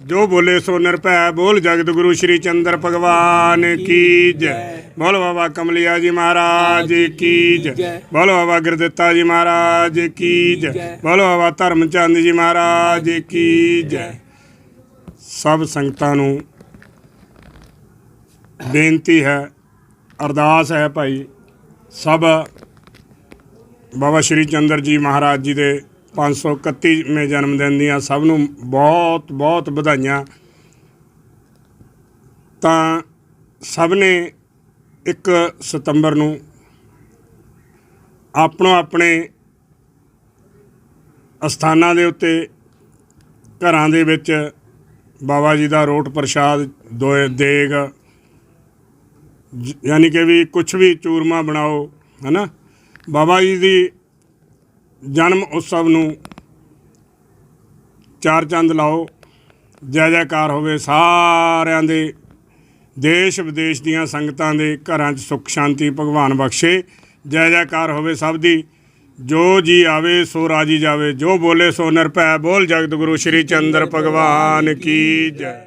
ਜੋ ਬੋਲੇ ਸੋ ਨਿਰਭੈ, ਬੋਲ ਜਗਤ ਗੁਰੂ ਸ਼੍ਰੀ ਚੰਦਰ ਭਗਵਾਨ ਕੀ ਜੈ। ਬੋਲ ਬਾਬਾ ਕਮਲਿਆ ਜੀ ਮਹਾਰਾਜ ਕੀ ਜੈ। ਬੋਲ ਬਾਬਾ ਗੁਰਦਿੱਤਾ ਜੀ ਮਹਾਰਾਜ ਕੀ ਜੈ। ਬੋਲ ਬਾਬਾ ਧਰਮਚੰਦ ਜੀ ਮਹਾਰਾਜ ਕੀ ਜੈ। ਸਭ ਸੰਗਤਾਂ ਨੂੰ ਬੇਨਤੀ ਹੈ, ਅਰਦਾਸ ਹੈ ਭਾਈ, ਸਭ ਬਾਬਾ ਸ਼੍ਰੀ ਚੰਦਰ ਜੀ ਮਹਾਰਾਜ ਜੀ ਦੇ 531ਵੇਂ ਜਨਮ ਦਿਨ ਦੀਆਂ ਸਭ ਨੂੰ ਬਹੁਤ ਬਹੁਤ ਵਧਾਈਆਂ। ਤਾਂ ਸਭ ਨੇ 1 ਸਤੰਬਰ ਨੂੰ ਆਪਣੋ ਆਪਣੇ ਅਸਥਾਨਾਂ ਦੇ ਉੱਤੇ ਘਰਾਂ ਦੇ ਵਿੱਚ ਬਾਬਾ ਜੀ ਦਾ ਰੋਟ ਪ੍ਰਸ਼ਾਦ, ਦੋਏ ਦੇਗ ਯਾਨੀ ਕਿ ਵੀ ਕੁਝ ਵੀ ਚੂਰਮਾ ਬਣਾਓ, ਹਨਾ? ਬਾਬਾ ਜੀ ਦੀ ਜਨਮ ਉਤਸਵ ਨੂੰ ਚਾਰ ਚੰਦ ਲਾਓ, ਜੈ ਜੈਕਾਰ ਹੋਵੇ ਸਾਰਿਆਂ ਦੇ, ਦੇਸ਼ ਵਿਦੇਸ਼ ਦੀਆਂ ਸੰਗਤਾਂ ਦੇ ਘਰਾਂ 'ਚ ਸੁੱਖ, ਸ਼ਾਂਤੀ, ਭਗਵਾਨ ਬਖਸ਼ੇ। ਜੈ ਜੈਕਾਰ ਹੋਵੇ ਸਭ ਦੀ, ਜੋ ਜੀ ਆਵੇ ਸੋ ਰਾਜੀ ਜਾਵੇ, ਜੋ ਬੋਲੇ ਸੋ ਨਿਰਭੈ, ਬੋਲ ਜਗਤ ਗੁਰੂ ਸ਼੍ਰੀ ਚੰਦਰ ਭਗਵਾਨ ਕੀ ਜੈ।